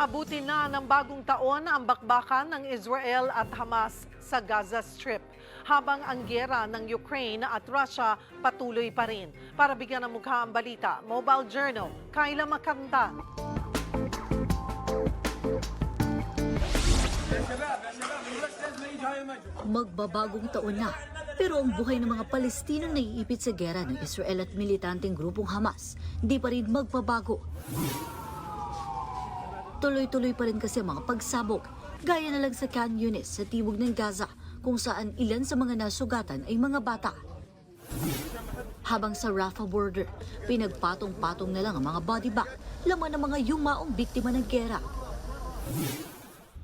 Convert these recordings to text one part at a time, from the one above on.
Aabutin na ng bagong taon ang bakbakan ng Israel at Hamas sa Gaza Strip. Habang ang gera ng Ukraine at Russia patuloy pa rin. Para bigyan ng mukha ang balita, Mobile Journal, Kyla Makanta. Magbabagong taon na, pero ang buhay ng mga Palestinong naiipit sa gera ng Israel at militanteng grupong Hamas, di pa rin magbabago. Tuloy-tuloy pa rin kasi ang mga pagsabog, gaya na lang sa Khan Yunis sa timog ng Gaza, kung saan ilan sa mga nasugatan ay mga bata. Habang sa Rafah border, pinagpatong-patong na lang ang mga body bag, laman ng mga yumaong biktima ng gera.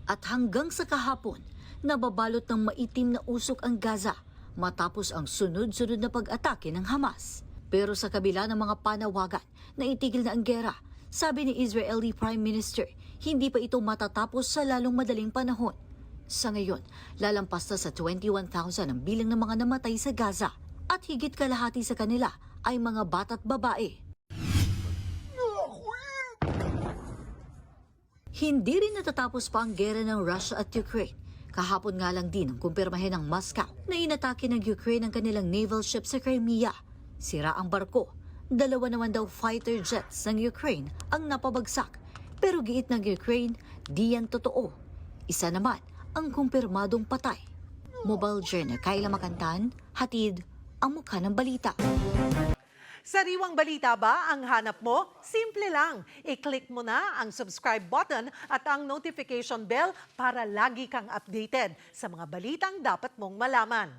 At hanggang sa kahapon, nababalot ng maitim na usok ang Gaza matapos ang sunod-sunod na pag-atake ng Hamas. Pero sa kabila ng mga panawagan na itigil na ang gera, sabi ni Israeli Prime Minister, hindi pa ito matatapos sa lalong madaling panahon. Sa ngayon, lalampas na sa 21,000 ang bilang ng mga namatay sa Gaza at higit kalahati sa kanila ay mga bata't babae. Hindi rin natatapos pa ang gera ng Russia at Ukraine. Kahapon nga lang din ang kumpirmahin ng Moscow na inatake ng Ukraine ang kanilang naval ship sa Crimea. Sira ang barko. Dalawa naman daw fighter jets ng Ukraine ang napabagsak. Pero giit ng Ukraine, di yan totoo. Isa naman ang kumpirmadong patay. Mobile Journal, Kayla Makantan, hatid ang mukha ng balita. Sariwang balita ba ang hanap mo? Simple lang. I-click mo na ang subscribe button at ang notification bell para lagi kang updated sa mga balitang dapat mong malaman.